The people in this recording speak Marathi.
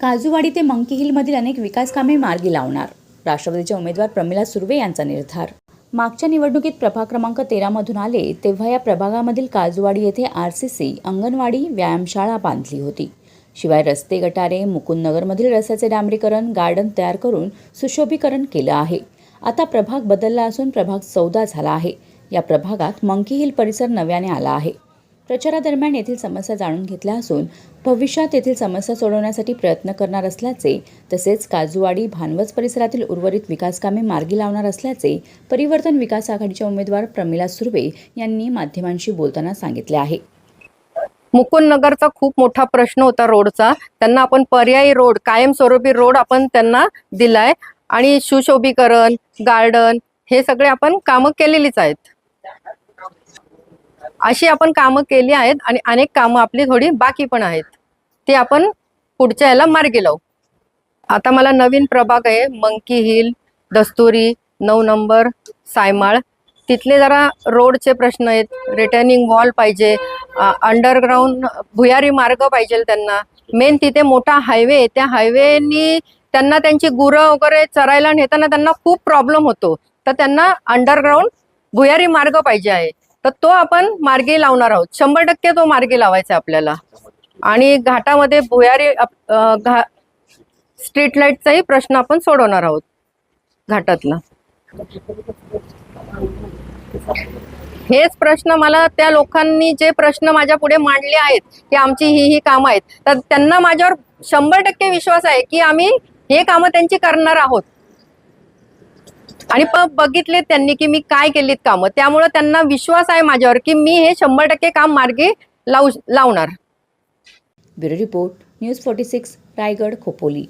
काजूवाडी ते मंकी हिलमधील अनेक विकास कामे मार्गी लावणार. राष्ट्रवादीच्या उमेदवार प्रमिला सुर्वे यांचा निर्धार. मागच्या निवडणुकीत प्रभाग क्रमांक तेरामधून आले तेव्हा या प्रभागामधील काजूवाडी येथे आर सी सी अंगणवाडी व्यायामशाळा बांधली होती. शिवाय रस्ते गटारे मुकुंदनगरमधील रस्त्याचे डांबरीकरण गार्डन तयार करून सुशोभीकरण केलं आहे. आता प्रभाग बदलला असून प्रभाग चौदा झाला आहे. या प्रभागात मंकी हिल परिसर नव्याने आला आहे. प्रचारादरम्यान येथील समस्या जाणून घेतल्या असून भविष्यात येथील समस्या सोडवण्यासाठी प्रयत्न करणार असल्याचे तसेच काजूवाडी भानवज परिसरातील उर्वरित विकासकामे मार्गी लावणार असल्याचे परिवर्तन विकास आघाडीच्या उमेदवार प्रमिला सुर्वे यांनी माध्यमांशी बोलताना सांगितले आहे. मुकुंद नगरचा खूप मोठा प्रश्न होता रोडचा. त्यांना आपण पर्यायी रोड कायमस्वरूपी रोड आपण त्यांना दिलाय. आणि सुशोभीकरण गार्डन हे सगळे आपण कामं केलेलीच आहेत. अशी आपण कामं केली आहेत आणि अनेक कामं आपली थोडी बाकी पण आहेत. ती आपण पुढच्या याला मार्गी लावू. आता मला नवीन प्रभाग आहे मंकी हिल दस्तुरी नऊ नंबर सायमाळ. तिथले जरा रोडचे प्रश्न आहेत. रिटर्निंग वॉल पाहिजे अंडरग्राऊंड भुयारी मार्ग पाहिजे त्यांना. मेन तिथे मोठा हायवे त्या हायवेनी त्यांना त्यांची गुरं वगैरे चरायला नेताना त्यांना खूप प्रॉब्लेम होतो. तर त्यांना अंडरग्राऊंड भुयारी मार्ग पाहिजे आहे. तर तो आपण मार्गी लावणार आहोत. शंभर टक्के तो मार्गी लावायचा आपल्याला. आणि घाटामध्ये भुयारी घा स्ट्रीट लाईटचाही प्रश्न आपण सोडवणार आहोत घाटातला. हेच प्रश्न मला त्या लोकांनी जे प्रश्न माझ्या पुढे मांडले आहेत की आमची ही ही कामं आहेत तर त्यांना माझ्यावर शंभर टक्के विश्वास आहे की आम्ही हे कामं त्यांची करणार आहोत. आणि बघितले त्यांनी की मी काय केलीत कामं. त्यामुळे त्यांना विश्वास आहे माझ्यावर की मी हे शंभर टक्के काम मार्गी लावू लावणार. Bureau report news forty six Raigad Khopoli.